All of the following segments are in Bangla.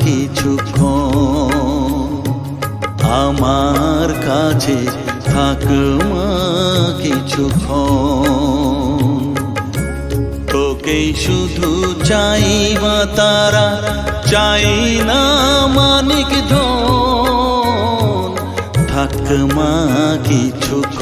কিছুক্ষণ আমার কাছে থাক মা কিছুক্ষণ। শুধু চাই মা তারা, চাই না মানিক ধন। থাক মা কিছুক্ষণ।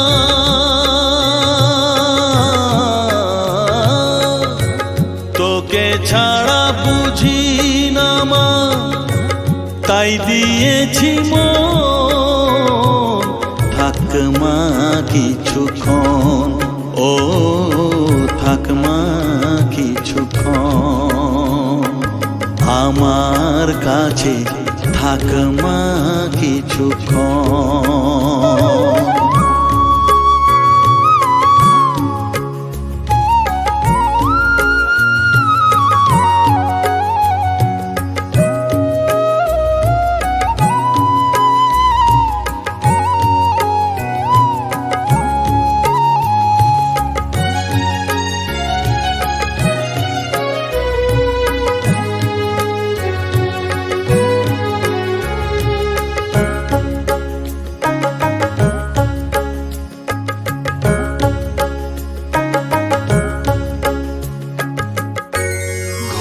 মা তাই দিয়েছি মন। থাক মা কিছুক্ষণ, ও থাক মা কিছুক্ষণ। আমার কাছে থাক মা কিছুক্ষণ।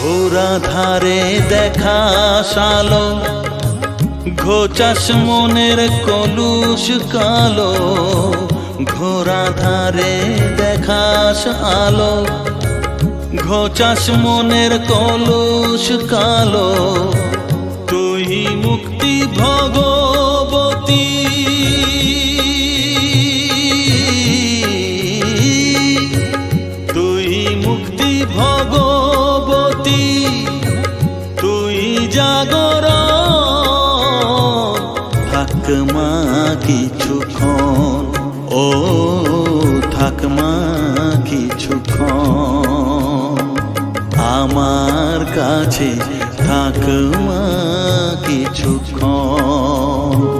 ঘোরা ধারে দেখা সালো ঘোচাস মনের কলুষ কালো ঘোরা ধারে দেখা আলো ঘোচাস মনের কলুষ কালো। তুই জাগর থাক মা কিছুক্ষণ ও থাকমা কিছুক্ষণ আমার কাছে থাকমা কিছুক্ষণ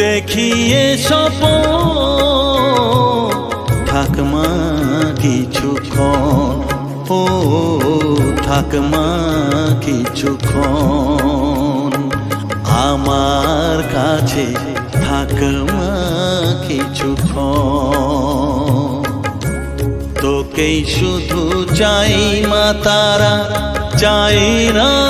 দেখিয়ে সপ থাক মা কিছুক্ষণ ও, থাক মা কিছুক্ষণ আমার কাছে থাক মা কিছুক্ষণ তোকেই শুধু চাই মা তারা, চাই না